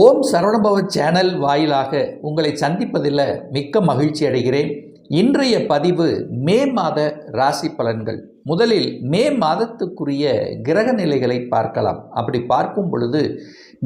ஓம் Saravanabhava channel வாயிலாக உங்களை சந்திப்பதில் மிக்க மகிழ்ச்சி அடைகிறேன். இன்றைய பதிவு மே மாத ராசி பலன்கள். முதலில் மே மாதத்துக்குரிய கிரக நிலைகளை பார்க்கலாம். அப்படி பார்க்கும் பொழுது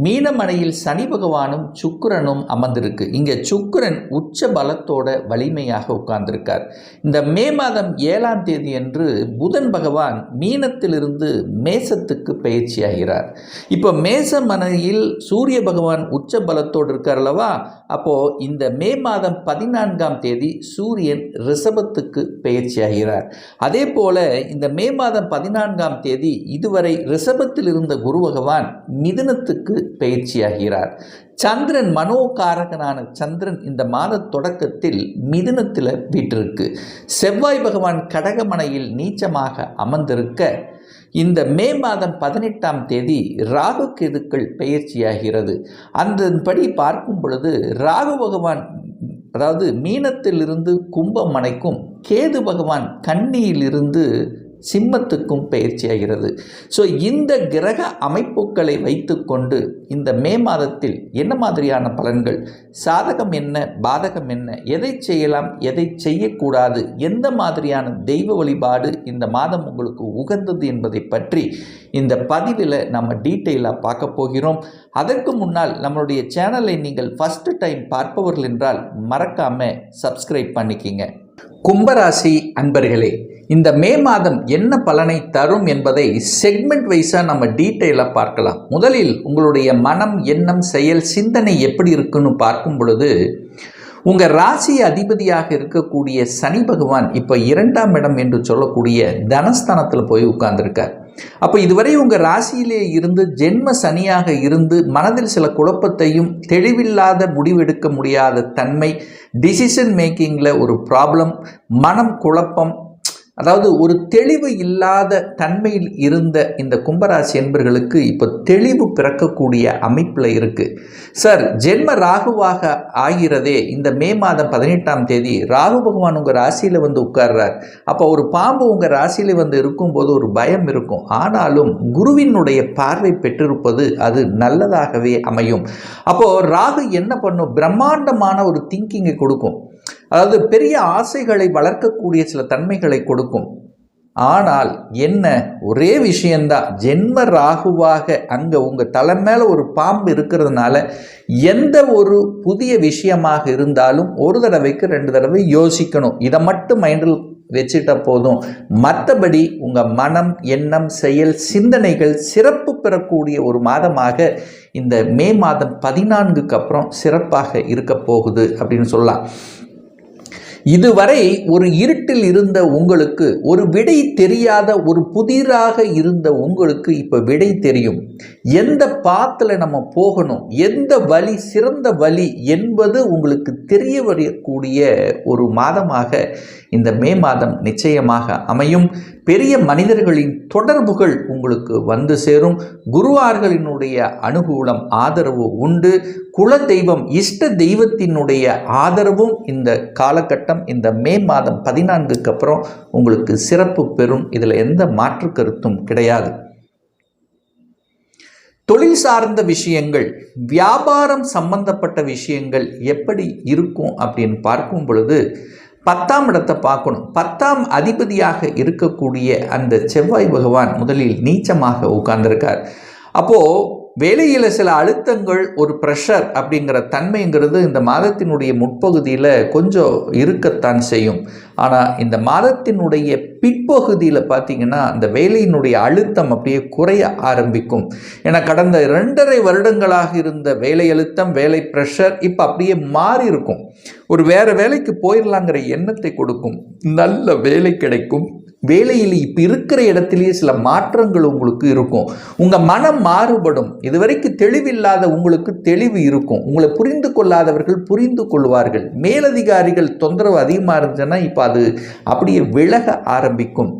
மீனமனையில் சனி பகவானும் சுக்கரனும் அமர்ந்திருக்கு. இங்கே சுக்கிரன் உச்ச பலத்தோட வலிமையாக உட்கார்ந்திருக்கார். இந்த மே மாதம் ஏழாம் தேதி அன்று புதன் பகவான் மீனத்திலிருந்து மேசத்துக்கு பயிற்சியாகிறார் இப்போ மேசமனையில் சூரிய பகவான் உச்ச பலத்தோடு இருக்கார் அல்லவா? அப்போது இந்த மே மாதம் பதினான்காம் தேதி சூரியன் ரிஷபத்துக்கு பயிற்சியாகிறார் அதே போல இந்த மே மாதம் பதினான்காம் தேதி இதுவரை ரிஷபத்தில் இருந்த குரு பகவான் மிதுனத்துக்கு பயிற்சியாகிறார். சந்திரன் மனோகாரகனான சந்திரன் இந்த மாத தொடக்கத்தில் மிதுனத்தில் வீட்டிருக்கு செவ்வாய் பகவான் கடகமனையில் நீச்சமாக அமர்ந்திருக்க இந்த மே மாதம் பதினெட்டாம் தேதி ராகு கேதுக்கள் பயிற்சியாகிறது. அதன்படி பார்க்கும் பொழுது ராகு பகவான் அதாவது மீனத்திலிருந்து கும்பமனைக்கும் கேது பகவான் கன்னியிலிருந்து சிம்மத்துக்கும் பயிற்சியாகிறது. ஸோ இந்த கிரக அமைப்புகளை வைத்துக்கொண்டு இந்த மே மாதத்தில் என்ன மாதிரியான பலன்கள்? சாதகம் என்ன? பாதகம் என்ன? எதை செய்யலாம்? எதை செய்யக்கூடாது? எந்த மாதிரியான தெய்வ வழிபாடு இந்த மாதம் உங்களுக்கு உகந்தது என்பதை பற்றி இந்த பதிவில் நம்ம டீட்டெயிலாக பார்க்க போகிறோம். அதற்கு முன்னால் நம்மளுடைய சேனலை நீங்கள் ஃபஸ்ட்டு டைம் பார்ப்பவர்கள் என்றால் மறக்காமல் சப்ஸ்கிரைப் பண்ணிக்கிங்க. கும்பராசி அன்பர்களே இந்த மே மாதம் என்ன பலனை தரும் என்பதை செக்மெண்ட் வைஸாக நம்ம டீட்டெயிலாக பார்க்கலாம். முதலில் உங்களுடைய மனம் எண்ணம் செயல் சிந்தனை எப்படி இருக்குன்னு பார்க்கும் பொழுது உங்கள் ராசி அதிபதியாக இருக்கக்கூடிய சனி பகவான் இப்போ இரண்டாம் இடம் என்று சொல்லக்கூடிய தனஸ்தானத்தில் போய் உட்கார்ந்துருக்கார். அப்போ இதுவரை உங்கள் ராசியிலே இருந்து ஜென்ம சனியாக இருந்து மனதில் சில குழப்பத்தையும் தெளிவில்லாத முடிவெடுக்க முடியாத தன்மை டிசிஷன் மேக்கிங்கில் ஒரு ப்ராப்ளம் மனம் குழப்பம் அதாவது ஒரு தெளிவு இல்லாத தன்மையில் இருந்த இந்த கும்பராசி என்பர்களுக்கு இப்போ தெளிவு பிறக்கக்கூடிய அமைப்பில் இருக்குது சார் ஜென்ம ராகுவாக ஆகிறதே இந்த மே மாதம் பதினெட்டாம் தேதி ராகு பகவான் உங்கள் ராசியில் வந்து உட்கார்றார். அப்போ ஒரு பாம்பு உங்கள் ராசியில் வந்து இருக்கும்போது ஒரு பயம் இருக்கும். ஆனாலும் குருவினுடைய பார்வை பெற்றிருப்பது அது நல்லதாகவே அமையும். அப்போது ராகு என்ன பண்ணும்? பிரம்மாண்டமான ஒரு திங்கிங்கை கொடுக்கும். அதாவது பெரிய ஆசைகளை வளர்க்கக்கூடிய சில தன்மைகளை கொடுக்கும். ஆனால் என்ன? ஒரே விஷயந்தான் ஜென்ம ராகுவாக அங்கே உங்கள் தலை மேலே ஒரு பாம்பு இருக்கிறதுனால எந்த ஒரு புதிய விஷயமாக இருந்தாலும் ஒரு தடவைக்கு ரெண்டு தடவை யோசிக்கணும். இதை மட்டும் மைண்டில் வச்சுட்ட போதும். மற்றபடி உங்கள் மனம் எண்ணம் செயல் சிந்தனைகள் சிறப்பு பெறக்கூடிய ஒரு மாதமாக இந்த மே மாதம் பதினான்குக்கு அப்புறம் சிறப்பாக இருக்க போகுது அப்படின்னு சொல்லலாம். இதுவரை ஒரு இருட்டில் இருந்த உங்களுக்கு ஒரு விடை தெரியாத ஒரு புதிராக இருந்த உங்களுக்கு இப்போ விடை தெரியும். எந்த பாத்தில் நம்ம போகணும் எந்த வழி சிறந்த வழி என்பது உங்களுக்கு தெரிய வரக்கூடிய ஒரு மாதமாக இந்த மே மாதம் நிச்சயமாக அமையும். பெரிய மனிதர்களின் தொடர்புகள் உங்களுக்கு வந்து சேரும். குருவார்களினுடைய அனுகூலம் ஆதரவு உண்டு. குல தெய்வம் இஷ்ட தெய்வத்தினுடைய ஆதரவும் இந்த காலகட்டம் இந்த மே மாதம் பதினான்குக்கு அப்புறம் உங்களுக்கு சிறப்பு பெறும். இதில் எந்த மாற்று கருத்தும் கிடையாது. தொழில் சார்ந்த விஷயங்கள் வியாபாரம் சம்பந்தப்பட்ட விஷயங்கள் எப்படி இருக்கும் அப்படின்னு பார்க்கும் பொழுது பத்தாம் இடத்தை பார்க்கணும். பத்தாம் அதிபதியாக இருக்கக்கூடிய அந்த செவ்வாய் பகவான் முதலில் நீச்சமாக உட்கார்ந்திருக்கார். அப்போது வேலையில் சில அழுத்தங்கள் ஒரு ப்ரெஷர் அப்படிங்கிற தன்மைங்கிறது இந்த மாதத்தினுடைய முற்பகுதியில் கொஞ்சம் இருக்கத்தான் செய்யும். ஆனால் இந்த மாதத்தினுடைய பிற்பகுதியில் பார்த்திங்கன்னா அந்த வேலையினுடைய அழுத்தம் அப்படியே குறைய ஆரம்பிக்கும். ஏன்னா கடந்த ரெண்டரை வருடங்களாக இருந்த வேலை அழுத்தம் வேலை ப்ரெஷர் இப்போ அப்படியே மாறி இருக்கும். ஒரு வேறு வேலைக்கு போயிடலாங்கிற எண்ணத்தை கொடுக்கும். நல்ல வேலை கிடைக்கும். வேலையில் இப்போ இருக்கிற இடத்துலையே சில மாற்றங்கள் உங்களுக்கு இருக்கும். உங்கள் மனம் மாறுபடும். இதுவரைக்கும் தெளிவில்லாத உங்களுக்கு தெளிவு இருக்கும். உங்களை புரிந்து கொள்ளாதவர்கள் புரிந்து கொள்வார்கள். மேலதிகாரிகள் தொந்தரவு அதிகமாக இருந்துச்சுன்னா இப்போ அது அப்படியே விலக ஆரம்பிக்கும்.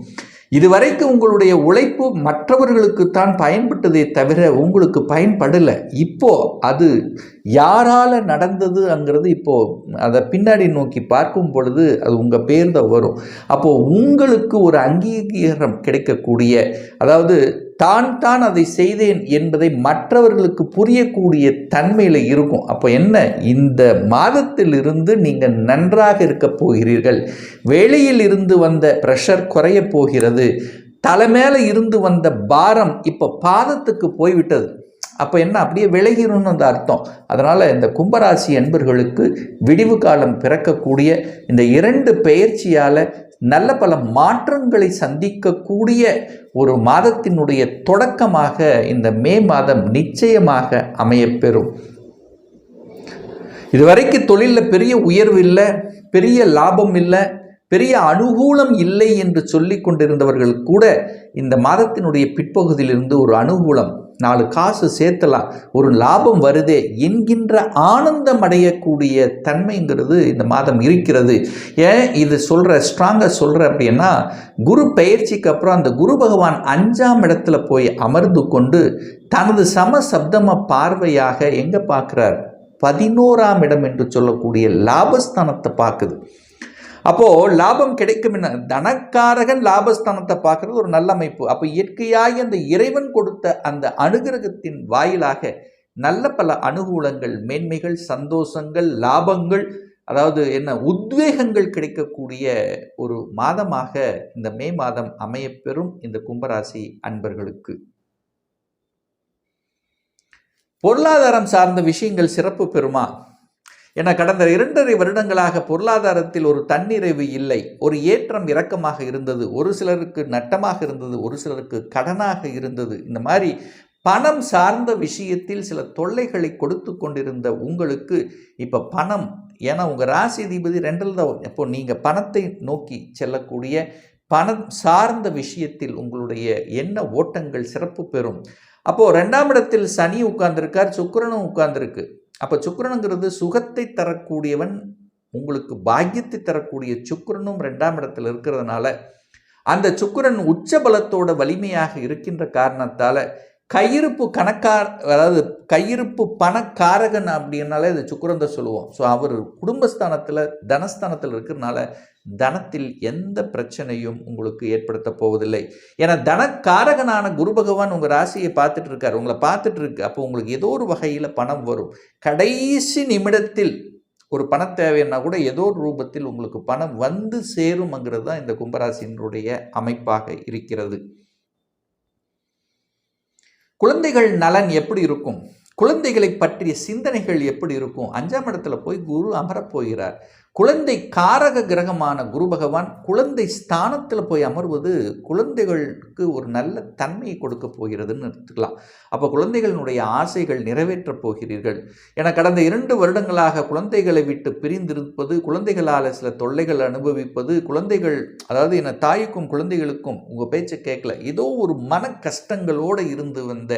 இதுவரைக்கும் உங்களுடைய உழைப்பு மற்றவர்களுக்குத்தான் பயன்பட்டதே தவிர உங்களுக்கு பயன்படலை. இப்போ அது யாரால் நடந்ததுங்கிறது இப்போ அதை பின்னாடி நோக்கி பார்க்கும் பொழுது அது உங்கள் பேர் தான் வரும். அப்போது உங்களுக்கு ஒரு அங்கீகாரம் கிடைக்கக்கூடிய அதாவது தான் தான் அதை செய்தேன் என்பதை மற்றவர்களுக்கு புரியக்கூடிய தன்மையில் இருக்கும். அப்போ என்ன? இந்த மாதத்திலிருந்து நீங்கள் நன்றாக இருக்க போகிறீர்கள். வெளியில் இருந்து வந்த ப்ரெஷர் குறைய போகிறது. தலை மேலே இருந்து வந்த பாரம் இப்போ பாதத்துக்கு போய்விட்டது. அப்போ என்ன? அப்படியே விலகிடணும்னு அந்த அர்த்தம். அதனால் இந்த கும்பராசி அன்பர்களுக்கு விடிவு காலம் பிறக்கக்கூடிய இந்த இரண்டு பெயர்ச்சியால் நல்ல பல மாற்றங்களை சந்திக்கக்கூடிய ஒரு மாதத்தினுடைய தொடக்கமாக இந்த மே மாதம் நிச்சயமாக அமையப்பெறும். இதுவரைக்கும் தொழிலில் பெரிய உயர்வு இல்லை பெரிய லாபம் இல்லை பெரிய அனுகூலம் இல்லை என்று சொல்லி கொண்டிருந்தவர்கள் கூட இந்த மாதத்தினுடைய பிற்பகுதியிலிருந்து ஒரு அனுகூலம் நாலு காசு சேர்த்தலாம். ஒரு லாபம் வருதே என்கின்ற ஆனந்தம் அடையக்கூடிய தன்மைங்கிறது இந்த மாதம் இருக்கிறது. ஏன் இது சொல்கிற ஸ்ட்ராங்காக சொல்கிற அப்படின்னா குரு பயிற்சிக்கு அப்புறம் அந்த குரு பகவான் அஞ்சாம் இடத்துல போய் அமர்ந்து கொண்டு தனது சம சப்தம பார்வையாக எங்கே பார்க்குறார்? பதினோராம் இடம் என்று சொல்லக்கூடிய லாபஸ்தானத்தை பார்க்குது. அப்போது லாபம் கிடைக்கும் என்ன தனக்காரகன் லாபஸ்தானத்தை பார்க்குறது ஒரு நல்ல அமைப்பு. அப்போ இயற்கையாகி அந்த இறைவன் கொடுத்த அந்த அனுகிரகத்தின் வாயிலாக நல்ல பல அனுகூலங்கள் மேன்மைகள் சந்தோஷங்கள் லாபங்கள் அதாவது என்ன உத்வேகங்கள் கிடைக்கக்கூடிய ஒரு மாதமாக இந்த மே மாதம் அமையப்பெறும் இந்த கும்பராசி அன்பர்களுக்கு. பொருளாதாரம் சார்ந்த விஷயங்கள் சிறப்பு பெறுமா? என கடந்த இரண்டரை வருடங்களாக பொருளாதாரத்தில் ஒரு தன்னிறைவு இல்லை. ஒரு ஏற்றம் இறக்கமாக இருந்தது. ஒரு சிலருக்கு நட்டமாக இருந்தது. ஒரு சிலருக்கு கடனாக இருந்தது. இந்த மாதிரி பணம் சார்ந்த விஷயத்தில் சில தொல்லைகளை கொடுத்து கொண்டிருந்த உங்களுக்கு இப்போ பணம் ஏன்னா உங்கள் ராசி அதிபதி ரெண்டில் தான் இப்போ நீங்கள் பணத்தை நோக்கி செல்லக்கூடிய பணம் சார்ந்த விஷயத்தில் உங்களுடைய என்ன ஓட்டங்கள் சிறப்பு பெறும். அப்போது ரெண்டாம் இடத்தில் சனி உட்கார்ந்துருக்கார் சுக்கிரனும் உட்கார்ந்துருக்கு. அப்போ சுக்கிரனுங்கிறது சுகத்தை தரக்கூடியவன் உங்களுக்கு பாக்கியத்தை தரக்கூடிய சுக்கிரனும் ரெண்டாம் இடத்தில் இருக்கிறதுனால அந்த சுக்கிரன் உச்ச பலத்தோட வலிமையாக இருக்கின்ற காரணத்தால் கையிருப்பு கணக்கார் அதாவது கையிருப்பு பணக்காரகன் அப்படின்னாலே இது சுக்கரந்த சொல்லுவோம். ஸோ அவர் குடும்பஸ்தானத்தில் தனஸ்தானத்தில் இருக்கிறனால தனத்தில் எந்த பிரச்சனையும் உங்களுக்கு ஏற்படுத்த போவதில்லை. ஏன்னா தனக்காரகனான குரு பகவான் உங்கள் ராசியை பார்த்துட்டு இருக்கார் உங்களை பார்த்துட்டு இருக்கு அப்போ உங்களுக்கு ஏதோ ஒரு வகையில் பணம் வரும். கடைசி நிமிடத்தில் ஒரு பண தேவைன்னா கூட ஏதோ ஒரு ரூபத்தில் உங்களுக்கு பணம் வந்து சேரும்ங்கிறது தான் இந்த கும்பராசினுடைய அமைப்பாக இருக்கிறது. குழந்தைகள் நலன் எப்படி இருக்கும்? குழந்தைகளை பற்றிய சிந்தனைகள் எப்படி இருக்கும்? அஞ்சாம் இடத்துல போய் குரு அமரப் போகிறார். குழந்தை காரக கிரகமான குரு பகவான் குழந்தை ஸ்தானத்தில் போய் அமர்வது குழந்தைகளுக்கு ஒரு நல்ல தன்மையை கொடுக்க போகிறதுன்னு எடுத்துக்கலாம். அப்போ குழந்தைகளினுடைய ஆசைகள் நிறைவேற்றப் போகிறீர்கள். என கடந்த இரண்டு வருடங்களாக குழந்தைகளை விட்டு பிரிந்திருப்பது குழந்தைகளால் சில தொல்லைகள் அனுபவிப்பது குழந்தைகள் அதாவது என தாய்க்கும் குழந்தைகளுக்கும் உங்கள் பேச்சை கேட்கல ஏதோ ஒரு மன கஷ்டங்களோடு இருந்து வந்த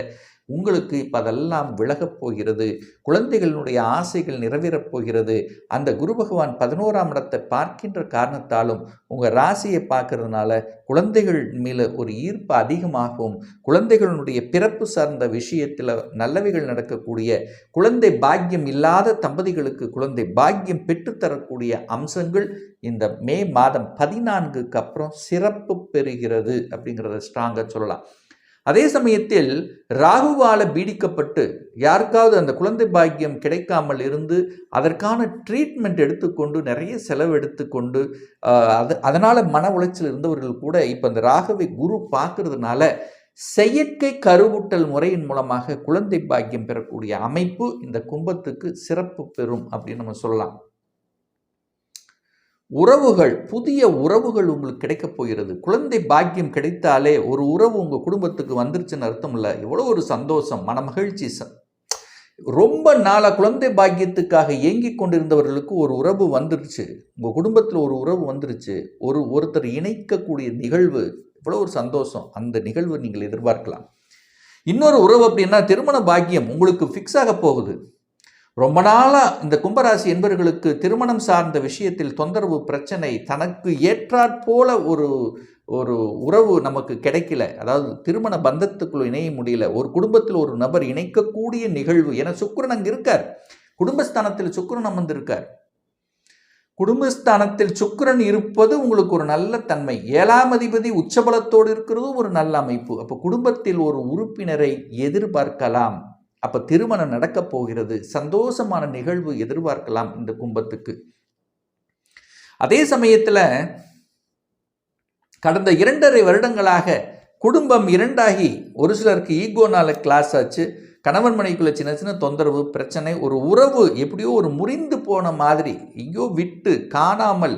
உங்களுக்கு இப்போ அதெல்லாம் விலகப் போகிறது. குழந்தைகளினுடைய ஆசைகள் நிறைவேறப் போகிறது. அந்த குரு பகவான் பதினோராம் இடத்தை பார்க்கின்ற காரணத்தாலும் உங்கள் ராசியை பார்க்கறதுனால குழந்தைகள் மேலே ஒரு ஈர்ப்பு அதிகமாகவும் குழந்தைகளுடைய பிறப்பு சார்ந்த விஷயத்தில் நல்லவைகள் நடக்கக்கூடிய குழந்தை பாக்கியம் இல்லாத தம்பதிகளுக்கு குழந்தை பாக்கியம் பெற்றுத்தரக்கூடிய அம்சங்கள் இந்த மே மாதம் பதினான்குக்கு அப்புறம் சிறப்பு பெறுகிறது அப்படிங்கிறத ஸ்ட்ராங்காக சொல்லலாம். அதே சமயத்தில் ராகுவால பீடிக்கப்பட்டு யாருக்காவது அந்த குழந்தை பாக்கியம் கிடைக்காமல் இருந்து அதற்கான ட்ரீட்மெண்ட் எடுத்துக்கொண்டு நிறைய செலவு எடுத்துக்கொண்டு அது அதனால் மன உளைச்சல் இருந்தவர்கள் கூட இப்போ அந்த ராகுவை குரு பார்க்கறதுனால செயற்கை கருவூட்டல் முறையின் மூலமாக குழந்தை பாக்கியம் பெறக்கூடிய அமைப்பு இந்த கும்பத்துக்கு சிறப்பு பெறும் அப்படின்னு நம்ம சொல்லலாம். உறவுகள் புதிய உறவுகள் உங்களுக்கு கிடைக்கப் போகிறது. குழந்தை பாக்கியம் கிடைத்தாலே ஒரு உறவு உங்கள் குடும்பத்துக்கு வந்துருச்சுன்னு அர்த்தம் இல்லை எவ்வளோ ஒரு சந்தோஷம் மன மகிழ்ச்சி ரொம்ப நாளாக குழந்தை பாக்கியத்துக்காக ஏங்கி கொண்டிருந்தவர்களுக்கு ஒரு உறவு வந்துருச்சு. உங்கள் குடும்பத்தில் ஒரு உறவு வந்துருச்சு. ஒரு ஒருத்தர் இணைக்கக்கூடிய நிகழ்வு எவ்வளோ ஒரு சந்தோஷம். அந்த நிகழ்வு நீங்கள் எதிர்பார்க்கலாம். இன்னொரு உறவு அப்படின்னா திருமண பாக்கியம் உங்களுக்கு ஃபிக்ஸ் ஆக போகுது. ரொம்ப நாளாக இந்த கும்பராசி என்பவர்களுக்கு திருமணம் சார்ந்த விஷயத்தில் தொந்தரவு பிரச்சனை தனக்கு ஏற்றாற்போல ஒரு ஒரு உறவு நமக்கு கிடைக்கல. அதாவது திருமண பந்தத்துக்குள்ள இணைய முடியல. ஒரு குடும்பத்தில் ஒரு நபர் இணைக்கக்கூடிய நிகழ்வு. என சுக்கரன் அங்கே இருக்கார். குடும்பஸ்தானத்தில் சுக்கரன் அமர்ந்திருக்கார். குடும்பஸ்தானத்தில் சுக்கரன் இருப்பது உங்களுக்கு ஒரு நல்ல தன்மை. ஏழாம் அதிபதி உச்சபலத்தோடு இருக்கிறதும் ஒரு நல்ல அமைப்பு. அப்போ குடும்பத்தில் ஒரு உறுப்பினரை எதிர்பார்க்கலாம். அப்போ திருமணம் நடக்கப் போகிறது. சந்தோஷமான நிகழ்வு எதிர்பார்க்கலாம் இந்த கும்பத்துக்கு. அதே சமயத்தில் கடந்த இரண்டரை வருடங்களாக குடும்பம் இரண்டாகி ஒரு சிலருக்கு ஈகோனால கிளாஸ் ஆச்சு. கணவன் மனைக்குள்ளே சின்ன சின்ன தொந்தரவு பிரச்சனை ஒரு உறவு எப்படியோ ஒரு முறிந்து போன மாதிரி எங்கேயோ விட்டு காணாமல்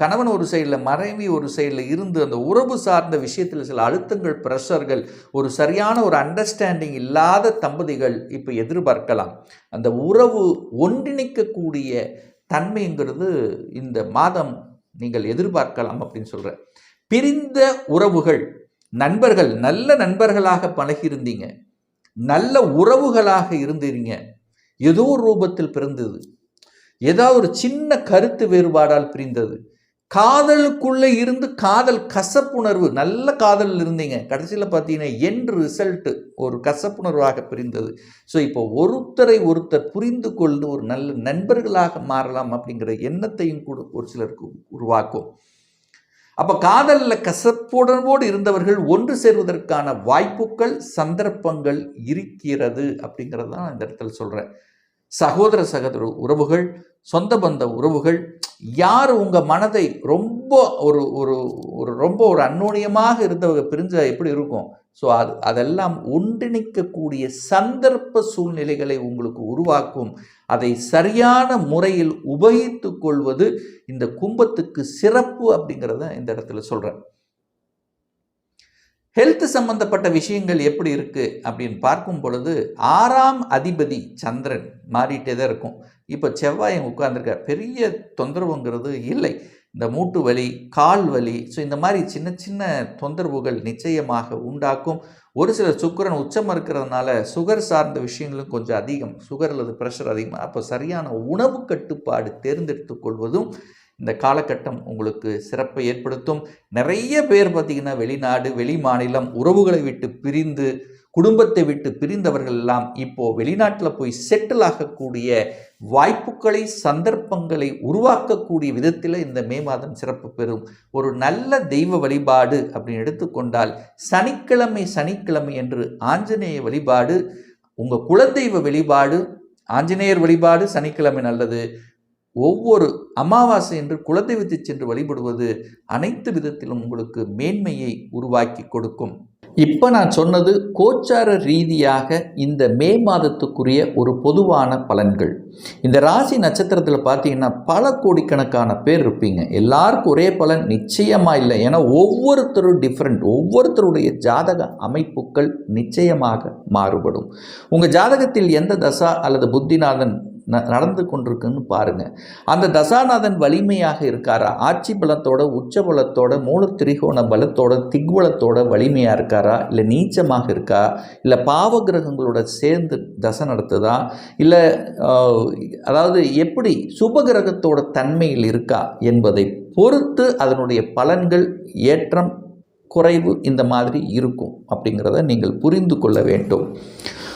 கணவன் ஒரு சைடில் மனைவி ஒரு சைடில் இருந்து அந்த உறவு சார்ந்த விஷயத்தில் சில அழுத்தங்கள் ப்ரெஷர்கள் ஒரு சரியான ஒரு அண்டர்ஸ்டாண்டிங் இல்லாத தம்பதிகள் இப்போ எதிர்பார்க்கலாம். அந்த உறவு ஒன்றிணைக்கக்கூடிய தன்மைங்கிறது இந்த மாதம் நீங்கள் எதிர்பார்க்கலாம் அப்படின்னு சொல்கிறேன் பிரிந்த உறவுகள் நண்பர்கள் நல்ல நண்பர்களாக பழகியிருந்தீங்க. நல்ல உறவுகளாக இருந்தீங்க. ஏதோ ஒரு ரூபத்தில் பிறந்தது. ஏதாவது ஒரு சின்ன கருத்து வேறுபாடால் பிரிந்தது. காதலுக்குள்ளே இருந்து காதல் கசப்புணர்வு நல்ல காதலில் இருந்தீங்க. கடைசியில் பார்த்தீங்கன்னா என் ரிசல்ட்டு ஒரு கசப்புணர்வாக பிரிந்தது. ஸோ இப்போ ஒருத்தரை ஒருத்தர் புரிந்து கொண்டு ஒரு நல்ல நண்பர்களாக மாறலாம் அப்படிங்கிற எண்ணத்தையும் கூட ஒரு சிலருக்கு உருவாக்கும். அப்போ காதலில் கசப்புணர்வோடு இருந்தவர்கள் ஒன்று சேர்வதற்கான வாய்ப்புகள் சந்தர்ப்பங்கள் இருக்கிறது அப்படிங்கிறது தான் இந்த இடத்துல சொல்கிறேன் சகோதர சகோதர உறவுகள் சொந்த பந்த உறவுகள் யார் உங்கள் மனதை ரொம்ப ஒரு ஒரு ஒரு ரொம்ப ஒரு அந்நோனியமாக இருந்தவங்க பிரிஞ்சா எப்படி இருக்கும்? ஸோ அது அதெல்லாம் ஒன்றிணைக்கக்கூடிய சந்தர்ப்ப சூழ்நிலைகளை உங்களுக்கு உருவாக்கும். அதை சரியான முறையில் உபயோகித்து கொள்வது இந்த கும்பத்துக்கு சிறப்பு அப்படிங்கிறத இந்த இடத்துல சொல்கிறேன் ஹெல்த் சம்பந்தப்பட்ட விஷயங்கள் எப்படி இருக்குது அப்படின்னு பார்க்கும் பொழுது ஆறாம் அதிபதி சந்திரன் மாறிட்டே தான் இருக்கும். இப்போ செவ்வாய் உட்கார்ந்துருக்கார். பெரிய தொந்தரவுங்கிறது இல்லை. இந்த மூட்டு வலி கால் வலி ஸோ இந்த மாதிரி சின்ன சின்ன தொந்தரவுகள் நிச்சயமாக உண்டாக்கும். ஒரு சில சுக்கிரன் உச்சமாக இருக்கிறதுனால சுகர் சார்ந்த விஷயங்களும் கொஞ்சம் அதிகம். சுகர் அல்லது ப்ரெஷர் அதிகமாக அப்போ சரியான உணவு கட்டுப்பாடு தேர்ந்தெடுத்துக் கொள்வதும் இந்த காலகட்டம் உங்களுக்கு சிறப்பை ஏற்படுத்தும். நிறைய பேர் பார்த்திங்கன்னா வெளிநாடு வெளி மாநிலம் உறவுகளை விட்டு பிரிந்து குடும்பத்தை விட்டு பிரிந்தவர்கள் எல்லாம் இப்போது வெளிநாட்டில் போய் செட்டில் ஆகக்கூடிய வாய்ப்புகளை சந்தர்ப்பங்களை உருவாக்கக்கூடிய விதத்தில் இந்த மே மாதம் சிறப்பு பெறும். ஒரு நல்ல தெய்வ வழிபாடு அப்படின்னு எடுத்துக்கொண்டால் சனிக்கிழமை சனிக்கிழமை என்று ஆஞ்சநேய வழிபாடு உங்கள் குலதெய்வ வழிபாடு ஆஞ்சநேயர் வழிபாடு சனிக்கிழமை நல்லது. ஒவ்வொரு அமாவாசை என்று குலதெய்வத்தை சென்று வழிபடுவது அனைத்து விதத்திலும் உங்களுக்கு மேன்மையை உருவாக்கி கொடுக்கும். இப்போ நான் சொன்னது கோச்சார ரீதியாக இந்த மே மாதத்துக்குரிய ஒரு பொதுவான பலன்கள். இந்த ராசி நட்சத்திரத்தில் பார்த்தீங்கன்னா பல கோடிக்கணக்கான பேர் இருப்பீங்க. எல்லாருக்கும் ஒரே பலன் நிச்சயமாக இல்லை. ஏன்னா ஒவ்வொருத்தரும் டிஃப்ரெண்ட் ஒவ்வொருத்தருடைய ஜாதக அமைப்புகள் நிச்சயமாக மாறுபடும். உங்கள் ஜாதகத்தில் எந்த தசா அல்லது புத்திநாதன் நடந்து கொண்டிருக்குன்னு பாருங்க. அந்த தசாநாதன் வலிமையாக இருக்காரா? ஆட்சி பலத்தோட உச்ச பலத்தோட மூல திரிகோண பலத்தோட திக்வலத்தோட வலிமையாக இருக்காரா? இல்லை நீச்சமாக இருக்கா? இல்லை பாவ கிரகங்களோட சேர்ந்து தசை நடத்துதா? இல்லை அதாவது எப்படி சுப கிரகத்தோட தன்மையில் இருக்கா என்பதை பொறுத்து அதனுடைய பலன்கள் ஏற்றம் குறைவு இந்த மாதிரி இருக்கும் அப்படிங்கிறத நீங்கள் புரிந்து கொள்ள வேண்டும்.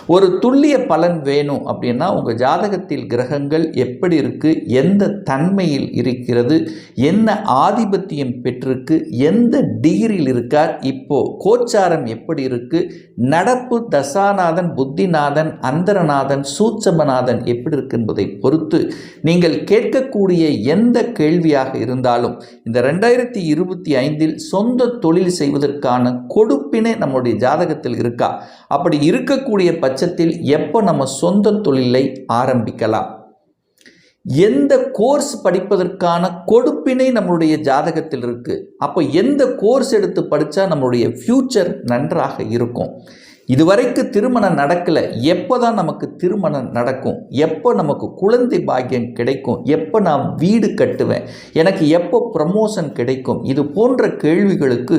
ஒரு துல்லிய பலன் வேணும் அப்படின்னா உங்கள் ஜாதகத்தில் கிரகங்கள் எப்படி இருக்குது எந்த தன்மையில் இருக்கிறது? என்ன ஆதிபத்தியம் பெற்றிருக்கு? எந்த டிகிரியில் இருக்கார்? இப்போது கோச்சாரம் எப்படி இருக்குது நடப்பு தசாநாதன் புத்திநாதன் அந்தரநாதன் சூட்சமநாதன் எப்படி இருக்கு என்பதை பொறுத்து நீங்கள் கேட்கக்கூடிய எந்த கேள்வியாக இருந்தாலும் இந்த ரெண்டாயிரத்தி இருபத்தி ஐந்தில் சொந்த தொழில் செய்வதற்கான கொடுப்பினை நம்முடைய ஜாதகத்தில் இருக்கா? அப்படி இருக்கக்கூடிய பட்சத்தில் எப்போ நம்ம சொந்த தொழிலை ஆரம்பிக்கலாம்? எந்த கோர்ஸ் படிப்பதற்கான கொடுப்பினை நம்மளுடைய ஜாதகத்தில் இருக்குது அப்போ எந்த கோர்ஸ் எடுத்து படித்தா நம்மளுடைய ஃப்யூச்சர் நன்றாக இருக்கும்? இதுவரைக்கு திருமணம் நடக்கலை. எப்போ தான் நமக்கு திருமணம் நடக்கும்? எப்போ நமக்கு குழந்தை பாக்கியம் கிடைக்கும்? எப்போ நான் வீடு கட்டுவேன்? எனக்கு எப்போ ப்ரமோஷன் கிடைக்கும்? இது போன்ற கேள்விகளுக்கு